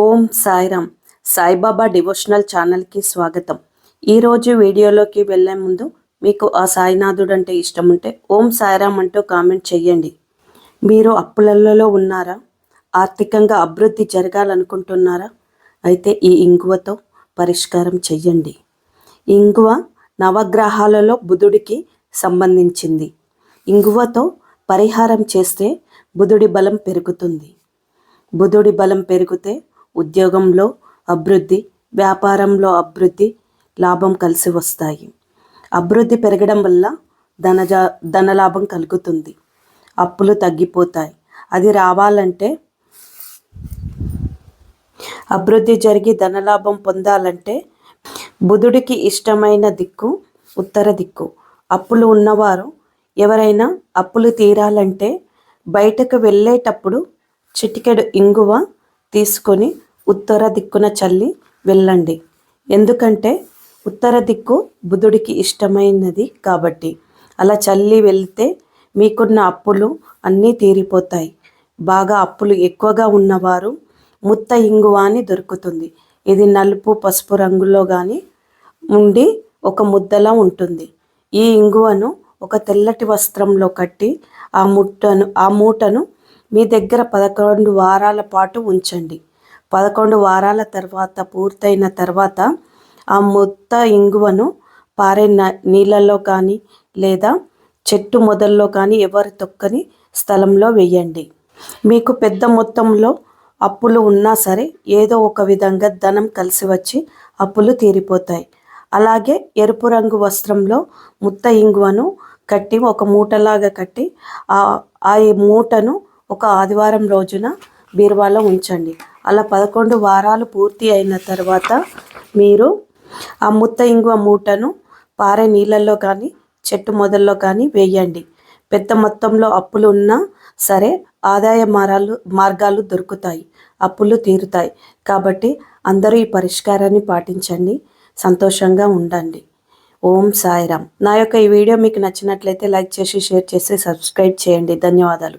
ఓం Sairam. Saibaba devotional ఛానల్కి స్వాగతం. ఈరోజు వీడియోలోకి వెళ్ళే ముందు మీకు ఆ సాయినాథుడు అంటే ఇష్టం ఉంటే ఓం సాయిరామ్ అంటూ కామెంట్ చేయండి మీరు అప్పులలో ఉన్నారా? ఆర్థికంగా అభివృద్ధి జరగాలనుకుంటున్నారా? అయితే ఈ ఇంగువతో పరిష్కారం చెయ్యండి. ఇంగువ నవగ్రహాలలో బుధుడికి సంబంధించింది. ఇంగువతో పరిహారం చేస్తే బుధుడి బలం పెరుగుతుంది. బుధుడి బలం పెరిగితే ఉద్యోగంలో అభివృద్ధి వ్యాపారంలో అభివృద్ధి లాభం కలిసి వస్తాయి. అభివృద్ధి పెరగడం వల్ల ధనజా ధనలాభం కలుగుతుంది. అప్పులు తగ్గిపోతాయి. అది రావాలంటే అభివృద్ధి జరిగి ధనలాభం పొందాలంటే బుధుడికి ఇష్టమైన దిక్కు ఉత్తర దిక్కు. అప్పులు ఉన్నవారు ఎవరైనా అప్పులు తీరాలంటే బయటకు వెళ్ళేటప్పుడు చిటికెడు ఇంగువ తీసుకొని ఉత్తర దిక్కున చల్లి వెళ్ళండి. ఎందుకంటే ఉత్తర దిక్కు బుధుడికి ఇష్టమైనది కాబట్టి. అలా చల్లి వెళ్తే మీకున్న అప్పులు అన్నీ తీరిపోతాయి. బాగా అప్పులు ఎక్కువగా ఉన్నవారు ముత్త ఇంగువ అని దొరుకుతుంది. ఇది నలుపు పసుపు రంగులో కానీ ఉండి ఒక ముద్దలా ఉంటుంది. ఈ ఇంగువను ఒక తెల్లటి వస్త్రంలో కట్టి ఆ ముట్టను ఆ మూటను మీ దగ్గర పదకొండు వారాల పాటు ఉంచండి. పదకొండు వారాల తర్వాత పూర్తయిన తర్వాత ఆ మొత్త ఇంగువను పారే నీళ్ళల్లో కానీ లేదా చెట్టు మొదల్లో కానీ ఎవరి తొక్కని స్థలంలో వేయండి. మీకు పెద్ద మొత్తంలో అప్పులు ఉన్నా సరే ఏదో ఒక విధంగా ధనం కలిసి వచ్చి అప్పులు తీరిపోతాయి. అలాగే ఎరుపు రంగు వస్త్రంలో ముత్త ఇంగువను కట్టి ఒక మూటలాగా కట్టి ఆ మూటను ఒక ఆదివారం రోజున బీరువాలో ఉంచండి. అలా పదకొండు వారాలు పూర్తి అయిన తర్వాత మీరు ఆ ముత్త ఇంగువ మూటను పారే నీళ్ళల్లో కానీ చెట్టు మొదల్లో కానీ వేయండి. పెద్ద మొత్తంలో అప్పులు ఉన్నా సరే ఆదాయ మారాలు మార్గాలు దొరుకుతాయి. అప్పులు తీరుతాయి. కాబట్టి అందరూ ఈ పరిష్కారాన్ని పాటించండి. సంతోషంగా ఉండండి. ఓం సాయిరామ్. నా యొక్క ఈ వీడియో మీకు నచ్చినట్లయితే లైక్ చేసి షేర్ చేసి సబ్స్క్రైబ్ చేయండి. ధన్యవాదాలు.